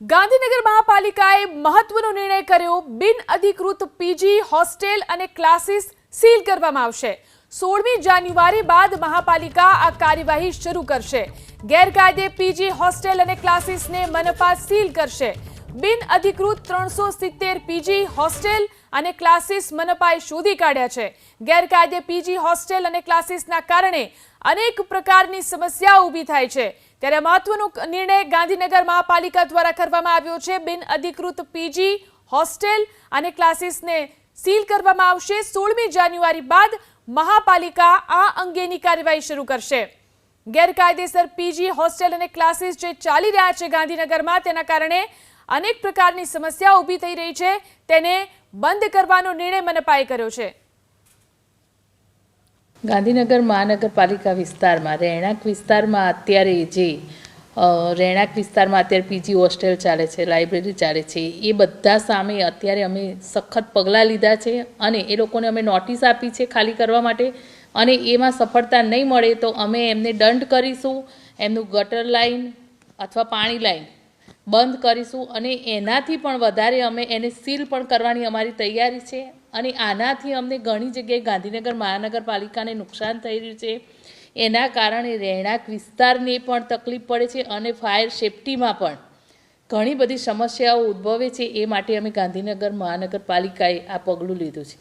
ગાંધીનગર મહાપાલિકાએ મહત્વનો નિર્ણય કર્યો. બિન અધિકૃત પીજી, હોસ્ટેલ અને ક્લાસીસ સીલ કરવામાં આવશે. સોળમી જાન્યુઆરી બાદ મહાપાલિકા આ કાર્યવાહી શરૂ કરશે. ગેરકાયદે પીજી, હોસ્ટેલ અને ક્લાસીસને મનપા સીલ કરશે. બિન અધિકૃત ત્રણસો સિત્તેર પીજી હોસ્ટેલ અને ક્લાસીસ મનપાએ શોધી કાઢ્યા છે. ગેરકાયદે પીજી હોસ્ટેલ અને ક્લાસીસના કારણે અનેક પ્રકારની સમસ્યા ઊભી થાય છે. ત્યારે મહત્વનો નિર્ણય ગાંધીનગર મહાપાલિકા દ્વારા કરવામાં આવ્યો છે. બિન અધિકૃત પીજી હોસ્ટેલ અને ક્લાસીસને સીલ કરવામાં આવશે. સોળમી જાન્યુઆરી બાદ મહાપાલિકા આ અંગેની કાર્યવાહી શરૂ કરશે. ગેરકાયદેસર પીજી હોસ્ટેલ અને ક્લાસીસ જે ચાલી રહ્યા છે ગાંધીનગરમાં, તેના કારણે અનેક પ્રકારની સમસ્યા ઊભી થઈ રહી છે. તેને બંધ કરવાનો નિર્ણય મનપાએ કર્યો છે. ગાંધીનગર મહાનગરપાલિકા વિસ્તારમાં, રહેણાંક વિસ્તારમાં અત્યારે જે રહેણાંક વિસ્તારમાં અત્યારે પીજી હોસ્ટેલ ચાલે છે, લાઇબ્રેરી ચાલે છે, એ બધા સામે અત્યારે અમે સખત પગલાં લીધા છે અને એ લોકોને અમે નોટિસ આપી છે ખાલી કરવા માટે અને એમાં સફળતા નહીં મળે તો અમે એમને દંડ કરીશું. એમનું ગટર લાઈન અથવા પાણી લાઈન બંધ કરીશું અને એનાથી પણ વધારે અમે એને સીલ પણ કરવાની અમારી તૈયારી છે અને આનાથી અમને ઘણી જગ્યાએ ગાંધીનગર મહાનગરપાલિકાને નુકસાન થઈ રહ્યું છે. એના કારણે રહેણાંક વિસ્તારને પણ તકલીફ પડે છે અને ફાયર સેફટીમાં પણ ઘણી બધી સમસ્યાઓ ઉદ્ભવે છે એ માટે અમે ગાંધીનગર મહાનગરપાલિકાએ આ પગલું લીધું છે.